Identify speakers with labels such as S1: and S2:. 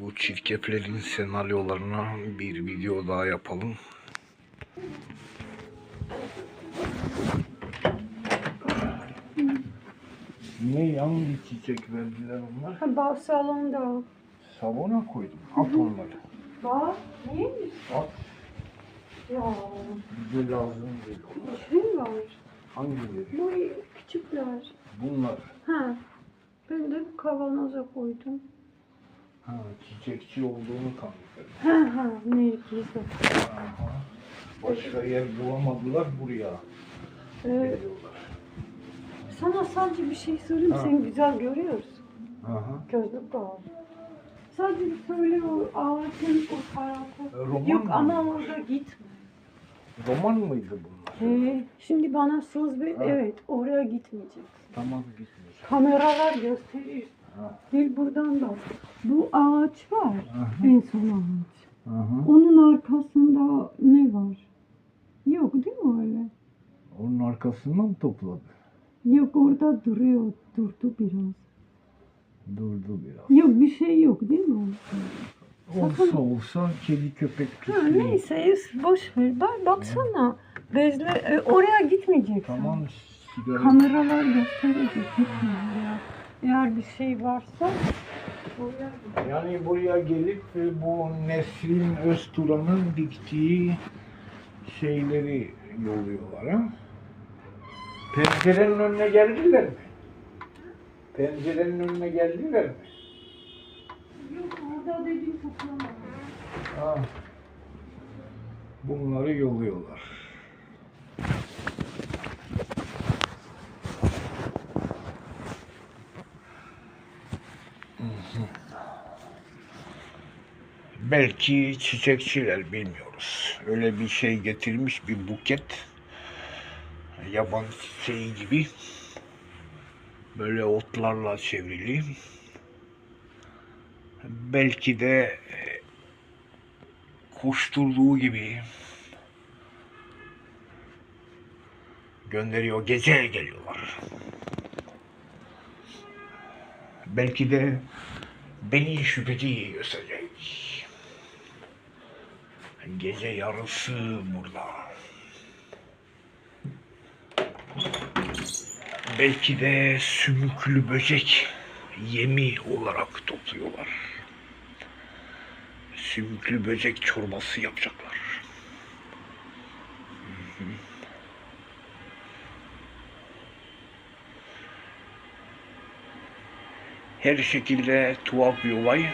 S1: Bu çirkeflerin senaryolarına bir video daha yapalım. Ne hangi çiçek verdiler onlar?
S2: Ha, bal salonda.
S1: Savona koydum. At onları.
S2: Bal neymiş?
S1: At.
S2: Ya
S1: Bize lazım değil.
S2: kim var?
S1: Hangileri?
S2: Bu küçükler.
S1: Bunlar.
S2: Ha. Ben de kavanoza koydum.
S1: Ha, çiçekçi olduğunu kanıtladı.
S2: Ha ha nergis.
S1: Aha. Başka yer bulamadılar buraya geliyorlar.
S2: sana sadece bir şey söyleyeyim.
S1: Ha.
S2: Sen güzel görüyorsun.
S1: Aha.
S2: Gözlük var. Sadece söyle o ağacın o tarafı.
S1: E, roman
S2: Yok
S1: mı?
S2: ama orada gitme.
S1: Roman mıydı bunlar?
S2: Ee, şimdi bana söz ver.
S1: Ha.
S2: Evet oraya gitmeyecek.
S1: Tamam gitmeyeceğim.
S2: Kameralar gösterir. Gel buradan bak. Bu ağaç var.
S1: Aha.
S2: En son ağaç.
S1: Aha.
S2: Onun arkasında ne var? Yok değil mi öyle?
S1: Onun arkasından mı topladı?
S2: Yok orada duruyor. Durdu biraz.
S1: Durdu biraz.
S2: Yok bir şey yok değil mi?
S1: Olsa olsa kedi köpek
S2: Ha,
S1: pisliği.
S2: neyse boş ver. Bak baksana. Bezle e, oraya gitmeyeceksin.
S1: Tamam sigara.
S2: Kameralar gösterecek. Gitme oraya. Eğer bir şey varsa.
S1: Yani buraya gelip e, bu Nesrin Özturan'ın diktiği şeyleri yolluyorlar ha. Pencerenin önüne geldiler mi? Pencerenin önüne geldiler mi?
S2: Yok orada dediğim toplama.
S1: Ha. Bunları yolluyorlar. Belki çiçekçiler bilmiyoruz. Öyle bir şey getirmiş bir buket. Yaban çiçeği gibi. Böyle otlarla çevrili. Belki de e, koşturduğu gibi gönderiyor. Gece geliyorlar. Belki de beni şüpheci gösterecek. Gece yarısı burada. Belki de sümüklü böcek yemi olarak topluyorlar. Sümüklü böcek çorbası yapacaklar. Her şekilde tuhaf bir olay.